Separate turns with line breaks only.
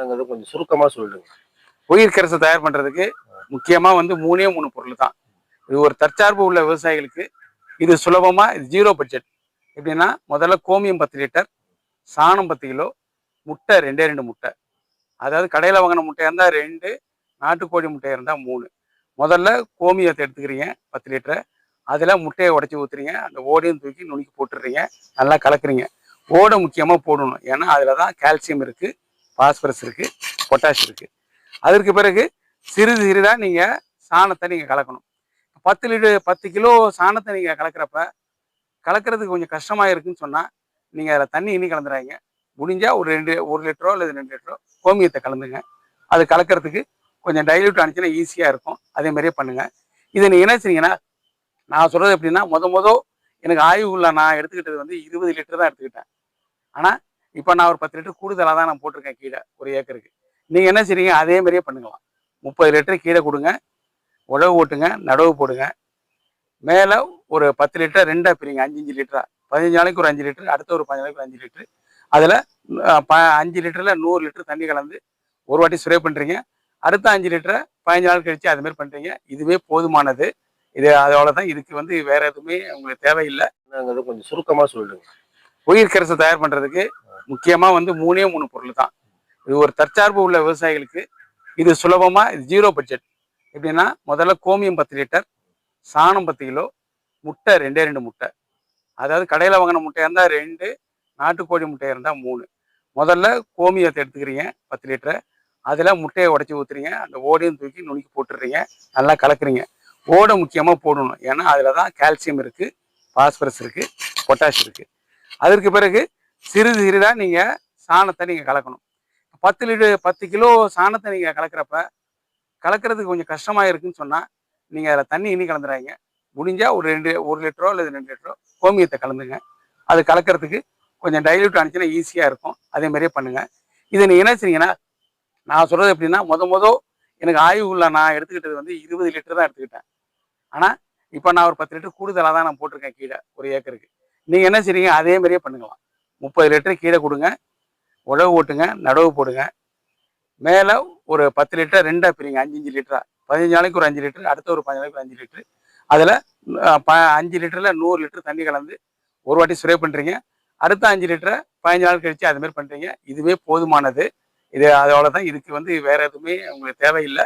நாங்கள் கொஞ்சம் சுருக்கமா சொல்லுங்க.
உயிர் கரசை தயார் பண்றதுக்கு முக்கியமா வந்து மூணே மூணு பொருள் தான் இது ஒரு தற்சார்பு உள்ள விவசாயிகளுக்கு இது சுலபமா இது ஜீரோ பட்ஜெட் எப்படின்னா முதல்ல கோமியம் பத்து லிட்டர் சாணம் பத்து கிலோ முட்டை ரெண்டே ரெண்டு முட்டை. அதாவது கடையில் வாங்கின முட்டையாக இருந்தால் ரெண்டு நாட்டுக்கோழி முட்டையாக இருந்தால் மூணு. முதல்ல கோமியத்தை எடுத்துக்கிறீங்க பத்து லிட்டரை. அதில் முட்டையை உடச்சி ஊற்றுறீங்க அந்த ஓடையும் தூக்கி நுணுக்கி போட்டுடுறீங்க நல்லா கலக்குறீங்க. ஓடை முக்கியமாக போடணும். ஏன்னா அதில் தான் கால்சியம் இருக்குது பாஸ்பரஸ் இருக்குது பொட்டாஷ் இருக்குது அதற்கு பிறகு சிறிது சிறிதாக நீங்கள் சாணத்தை நீங்கள் கலக்கணும். பத்து லிட்டர் பத்து கிலோ சாணத்தை நீங்கள் கலக்கிறப்ப கலக்கிறதுக்கு கொஞ்சம் கஷ்டமாக இருக்குன்னு சொன்னால் நீங்கள் அதில் தண்ணி இனி கலந்துறாங்க முடிஞ்சால் ஒரு ரெண்டு ஒரு லிட்டரோ அல்லது ரெண்டு லிட்டரோ கோமியத்தை கலந்துங்க. அது கலக்கிறதுக்கு கொஞ்சம் டைல்யூட் ஆனிச்சுன்னா ஈஸியாக இருக்கும். அதே மாதிரியே பண்ணுங்கள் இதை நீங்கள் என்ன செய்றீங்கன்னா நான் சொல்கிறது எப்படின்னா முத முத எனக்கு ஆய்வுள்ள நான் எடுத்துக்கிட்டது வந்து இருபது லிட்டர் தான் எடுத்துக்கிட்டேன். ஆனால் இப்போ நான் ஒரு பத்து லிட்டர் கூடுதலாக தான் நான் போட்டிருக்கேன் கீழே ஒரு ஏக்கருக்கு. நீங்கள் என்ன செய்றீங்க? அதே மாதிரியே பண்ணுங்களாம். முப்பது லிட்டர் கீழே கொடுங்க உழவு ஓட்டுங்க நடவு போடுங்க. மேலே ஒரு பத்து லிட்டர் ரெண்டாக பிரிங்க அஞ்சு அஞ்சு லிட்டரா. பதினஞ்சு நாளைக்கு ஒரு அஞ்சு லிட்டர் அடுத்த ஒரு பதினஞ்சு நாளைக்கு ஒரு அஞ்சு லிட்டர். அதில் ப அஞ்சு லிட்டரில் நூறு லிட்டர் தண்ணி கலந்து ஒரு வாட்டி ஸ்ப்ரே பண்ணுறீங்க அடுத்த அஞ்சு லிட்டரை பதினஞ்சு நாள் கழித்து அதுமாரி பண்ணுறீங்க இதுவே போதுமானது. இது அதோட தான் இதுக்கு வந்து வேற எதுவுமே உங்களுக்கு தேவையில்லை.
நாங்கள் கொஞ்சம் சுருக்கமாக சொல்லுங்க.
உயிர் கரைசை தயார் பண்ணுறதுக்கு முக்கியமாக வந்து மூணே மூணு பொருள் தான். இது ஒரு தற்சார்பு உள்ள விவசாயிகளுக்கு இது சுலபமாக இது ஜீரோ பட்ஜெட் எப்படின்னா முதல்ல கோமியம் பத்து லிட்டர் சாணம் பத்து கிலோ முட்டை ரெண்டே ரெண்டு முட்டை. அதாவது கடையில் வாங்கின முட்டையாக இருந்தால் ரெண்டு நாட்டுக்கோழி முட்டையாக இருந்தால் மூணு. முதல்ல கோமியத்தை எடுத்துக்கிறீங்க பத்து லிட்டரை. அதில் முட்டையை உடச்சி ஊற்றுறீங்க அந்த ஓடையும் தூக்கி நுணுக்கி போட்டுடுறீங்க நல்லா கலக்குறீங்க. ஓடை முக்கியமாக போடணும். ஏன்னா அதில் தான் கால்சியம் இருக்குது பாஸ்பரஸ் இருக்குது பொட்டாஷ் இருக்குது அதற்கு பிறகு சிறிது சிறிதாக நீங்கள் சாணத்தை நீங்கள் கலக்கணும். பத்து லிட்டர் பத்து கிலோ சாணத்தை நீங்கள் கலக்கிறப்ப கலக்கிறதுக்கு கொஞ்சம் கஷ்டமாக இருக்குன்னு சொன்னால் நீங்கள் அதில் தண்ணி இனி கலந்துடாங்க முடிஞ்சால் ஒரு ரெண்டு ஒரு லிட்டரோ அல்லது ரெண்டு லிட்டரோ கோமியத்தை கலந்துங்க. அது கலக்கிறதுக்கு கொஞ்சம் டைல்யூட் ஆனிச்சுன்னா ஈஸியாக இருக்கும். அதே மாதிரியே பண்ணுங்கள் இதை நீங்கள் என்ன செய்றீங்கன்னா நான் சொல்கிறது எப்படின்னா முத முத எனக்கு ஆய்வுள்ள நான் எடுத்துக்கிட்டது வந்து இருபது லிட்டர் தான் எடுத்துக்கிட்டேன். ஆனால் இப்போ நான் ஒரு பத்து லிட்டர் கூடுதலாக தான் நான் போட்டிருக்கேன் கீழே ஒரு ஏக்கருக்கு. நீங்கள் என்ன செய்றீங்க? அதே மாதிரியே பண்ணுங்களாம். முப்பது லிட்டர் கீழே கொடுங்க. உழவு ஓட்டுங்க. நடவு போடுங்க. மேலே ஒரு பத்து லிட்டர் ரெண்டாக பிரிங்க. அஞ்சு அஞ்சு லிட்டரா. பதினஞ்சு நாளைக்கு ஒரு அஞ்சு லிட்டர் அடுத்த ஒரு பதினஞ்சு நாளைக்கு ஒரு அஞ்சு லிட்டர். அதில் ப அஞ்சு லிட்டரில் நூறு லிட்டர் தண்ணி கலந்து ஒரு வாட்டி ஸ்ப்ரே பண்ணுறீங்க அடுத்த அஞ்சு லிட்டரை பதினஞ்சு நாள் கழித்து அதுமாரி பண்ணுறீங்க இதுவே போதுமானது. இது அதோட தான் இதுக்கு வந்து வேறு எதுவுமே உங்களுக்கு தேவையில்லை.